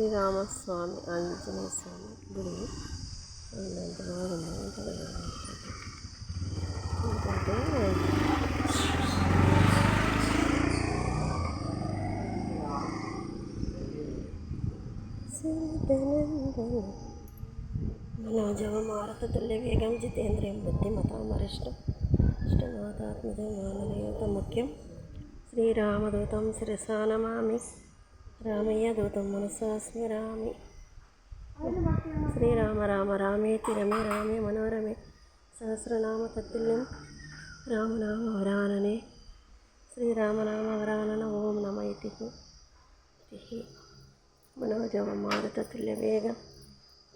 శ్రీరామస్వామి ఆంజనేయ స్వామి గుడి ఎంత బాగుంది ఎందుకంటే మనోజవమారతతుల్య వేగం జితేంద్రియం బుద్ధిమతామరిష్టం ఇష్టమాతాత్మజం మానవయోత ముఖ్యం. శ్రీరామదూతం శిరసా నమామి రామయ్య దూతం మనసా స్మరామి శ్రీరామ రామ రామేతి రమే రామే మనోరమే. సహస్రనామ తత్తుల్యం రామనామ వరాననే. శ్రీరామనామ వరానన ఓం నమ ఇతి. మనోజమ మారుతతుల్య వేగం.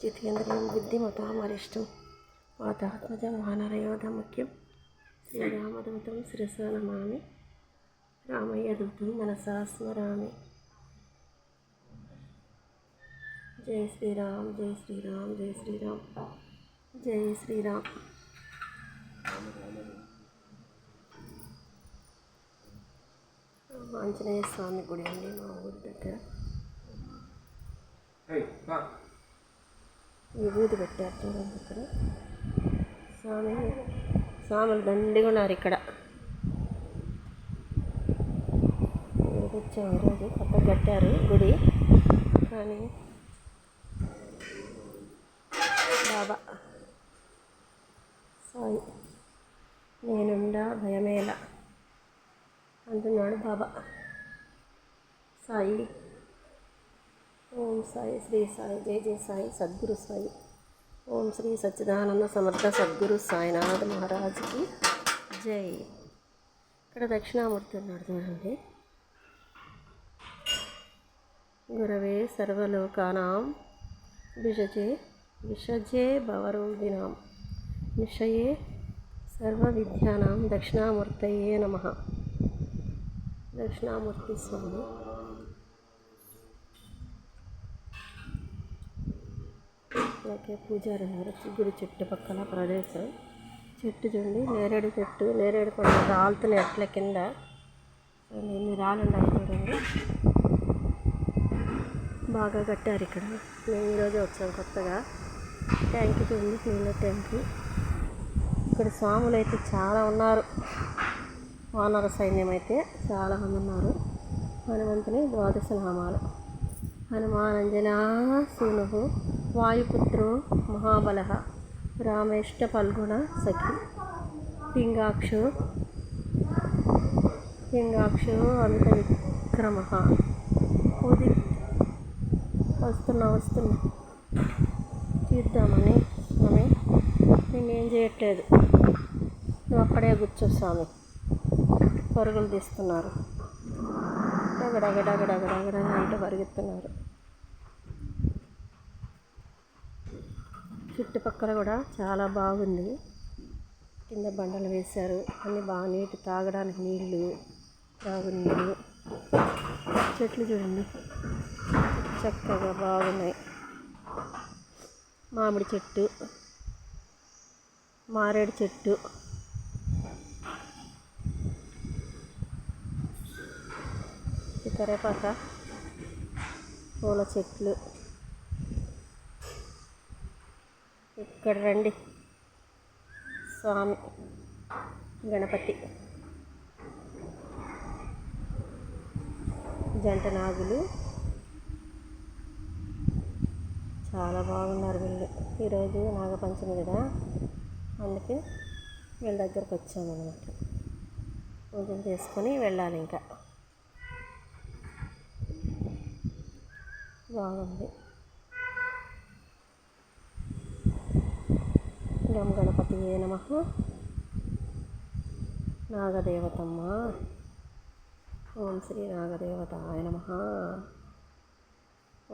జితేంద్రియం బుద్ధిమతామరిష్టం వాతాత్మజం వానరయోధ ముఖ్యం. శ్రీరామదూతం శిరసా నమామి. రామయ్య దూతం మనసా స్మరామి జై శ్రీరామ్ జై శ్రీరామ్ జై శ్రీరామ్ జై శ్రీరామ్. ఆంజనేయ స్వామి గుడి అండి మా ఊరి దగ్గర. విభూతి పెట్టారు చూడండి ఇక్కడ. స్వామి స్వాములు దండిగా ఉన్నారు ఇక్కడ. వచ్చాము ఈరోజు కొత్తగా కట్టారు గుడి. కానీ బాబా. సాయి నేనుండా భయమేలా. అంటున్నాడు బాబా. సాయి. ఓం సాయి శ్రీ సాయి. జై జయ సాయి. సద్గురు సాయి. ఓం శ్రీ సచ్చిదానంద సమర్థ సద్గురు సాయినాథ్ మహారాజ్కి జై. ఇక్కడ దక్షిణామూర్తి ఉన్నాడు చూడండి. గురవే సర్వలోకానాం విషజే విషజే భవరోగిణాం నిషయే సర్వవిద్యానాం దక్షిణామూర్తయే నమ దక్షిణామూర్తి స్వామి అలాగే పూజారి గారు గుడి చుట్టుపక్కల ప్రదేశం చెట్టు చూడండి నేరేడు చెట్టు నేరేడు కొండ రాలుతున్నాయి ఎట్ల కింద ఎన్ని రాళ్ళు ఉన్నాయి చూడండి. బాగా కట్టారు ఇక్కడ. మేము ఈరోజే వచ్చాం కొత్తగా. ట్యాంక్ చూడండి నీళ్ళ ట్యాంక్ ఇక్కడ స్వాములు అయితే చాలా ఉన్నారు. వానర సైన్యం అయితే చాలామంది ఉన్నారు. హనుమంతుని ద్వాదశ నామాలు. హనుమానంజనా సూను వాయుపుత్రో మహాబల రామేష్ట పల్గుణ సఖి పింగాక్షు పింగాక్షు అమిత విక్రమ. వస్తున్నా వస్తున్నా. తీద్దామని స్వామి నేనేం చేయట్లేదు. నువ్వు అక్కడే కూర్చో స్వామి. పరుగులు తీస్తున్నారు. డగడగడగడగడగడ అంటే పరిగెత్తున్నారు. చుట్టుపక్కల కూడా చాలా బాగుంది. కింద బండలు వేశారు. అన్నీ బాగా నీటి తాగడానికి నీళ్ళు తాగునీళ్ళు చెట్లు చూడండి. చక్కగా బాగున్నాయి. మామిడి చెట్టు మారేడు చెట్టు. కరేపాక పూల చెట్లు. ఇక్కడ రండి. స్వామి గణపతి. జంట నాగులు. చాలా బాగున్నారు వీళ్ళు. ఈరోజు నాగపంచమి కదా? అందుకే వీళ్ళ దగ్గరకు వచ్చామన్నమాట. పూజలు చేసుకొని వెళ్ళాలి ఇంకా. బాగుంది. గం గణపతి ఏ నమ. నాగదేవతమ్మ. ఓం శ్రీ నాగదేవత నమ.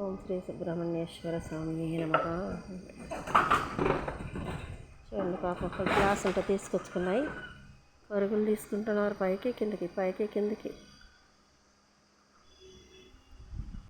ఓం శ్రీ సుబ్రహ్మణ్యేశ్వర స్వామి నమక చూడండి పాప ఒక గ్లాస్ ఉంటే తీసుకొచ్చుకున్నాయి. పరుగులు తీసుకుంటున్నారు పైకి కిందకి పైకి కిందకి.